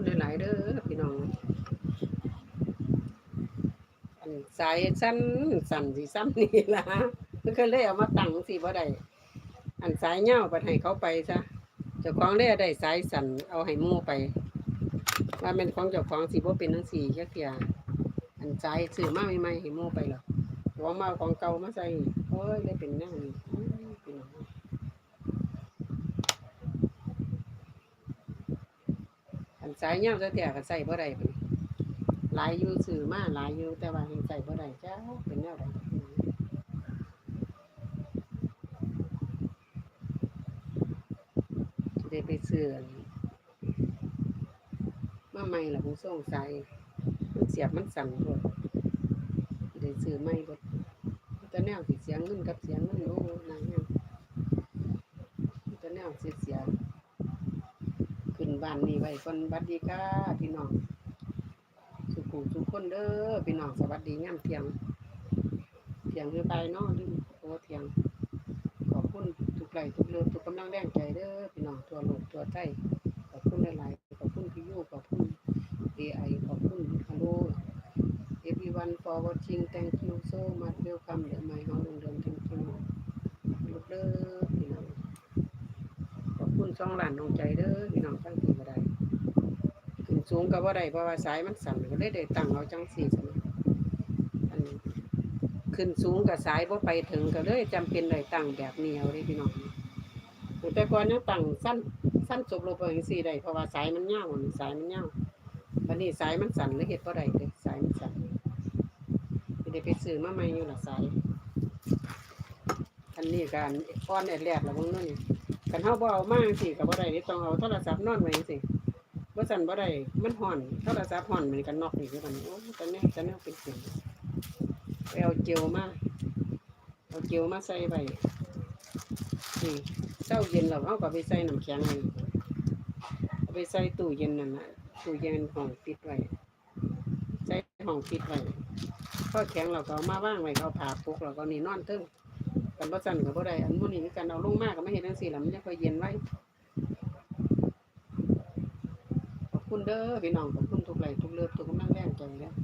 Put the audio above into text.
คุณหลายๆเด้อพี่น้องสายสั้นสั่นสีซ้ำนี่ละมันก็เลยเอามาตั้งสีบ่ได้อันสายเงาปัดให้เขาไปซะเจ้าของเล่ได้สายสั่นเอาให้มู่ไป ว่าเป็นของเจ้าของสีบ่เป็นทั้งสี่แค่เทียอันใจยซื้อมาใไม่ๆให้มู่ไปหรอกของมาของเก่ามาใส่เฮ้ยได้เป็นแน่นี้ สายเหย้าจะเที่ยก็ใส่บ่ได้บัดนี้หลายอยู่ซื้อมาหลายอยู่แต่ว่ายังใส่บ่ได้จ้าเป็นแนวใดได้ไปซื้อมาใหม่ล่ะผู้ส่งใส่มันเสียบมันสั่นด้วยได้ซื้อใหม่บ่แต่แนวสิเสียงเงินกับเสียงเงินโอ้นางเนี่ยนวสิเสียขึ้นบ้านนี่ไว้ก่อนบัดดีค่ะพี่น้องสุขุทุกคนเด้อพี่น้องสวัสดีงามเที่ยงเที่ยงคือไปเนาะลืมโอ้เที่ยง ขอบคุณทุกไหลทุกเลือทุกกำลังแรงใจเด้อพี่น้องทั่วโลกทั่วไทยขอบคุณหลายๆขอบคุณพี่ยูขอบคุณ AI ขอบคุณฮัลโหล everyone for watching thank you so much welcome เดี๋ยวมาเฮาลงเดิน thank you ลูกเด้อ พี่น้องขอบคุณช่องหลานน้องใจเด้อพี่น้องตั้งที่บ่ได้ขึ้นสูงก็บ่ได้เพราะว่าสายมันสั่นก็เลยได้ตั้งเอาจังสี่ซั่นอันขึ้นสูงกับสายบ่ไปถึงก็เลยจำเป็นได้ตั้งแบบนี้เอาเด้พี่น้องแต่ก่อนเนี่ยตั้งสั้นสั้นจบลงไปจังซี่ได้เพราะว่าสายมันยาสายมันยาวบัดนี้สายมันสั่นเลยเฮ็ดบ่ได้เด้สายมันสั่นสิได้ไปซื้อมาใหม่อยู่ล่ะสายอันนี้การอ่อนแอดแลดละเบิ่งนั่นนี่ คันเฮาบ่เอามาจังซี่ก็บ่ได้นี่ต้องเอาโทรศัพท์นอนไว้จังซี่ว่าสันบ่ได้มันห่อนโทรศัพท์ห่อนมันกันนอกนี่คือกันโอ้ตอนนี้ตอนนี้เป็นเสียงไปเอาเจลมาเอาเจลมาใส่ไปนี่เช้าเย็นเราเอาก็ไปใส่น้ำแข็งนี่เอาไปใส่ตู้เย็นนั่นน่ะตู้เย็นห้องปิดไว้ใส่ห้องปิดไว้พอแข็งเราก็เอามาว่างไว้เขาผ่าปุกเราก็นี่นอนเทิง กันบ่สั่นกับ่ได้อันบนนี้คือกันเอาลงมากก็ไม่เห็นจังซี่ล่ะมันจะค่อยเย็นไว้ขอบคุณเด้อพี่น้องขอบคุณทุกไลทุกเลือดทุกกำลังแรงใจแล้ว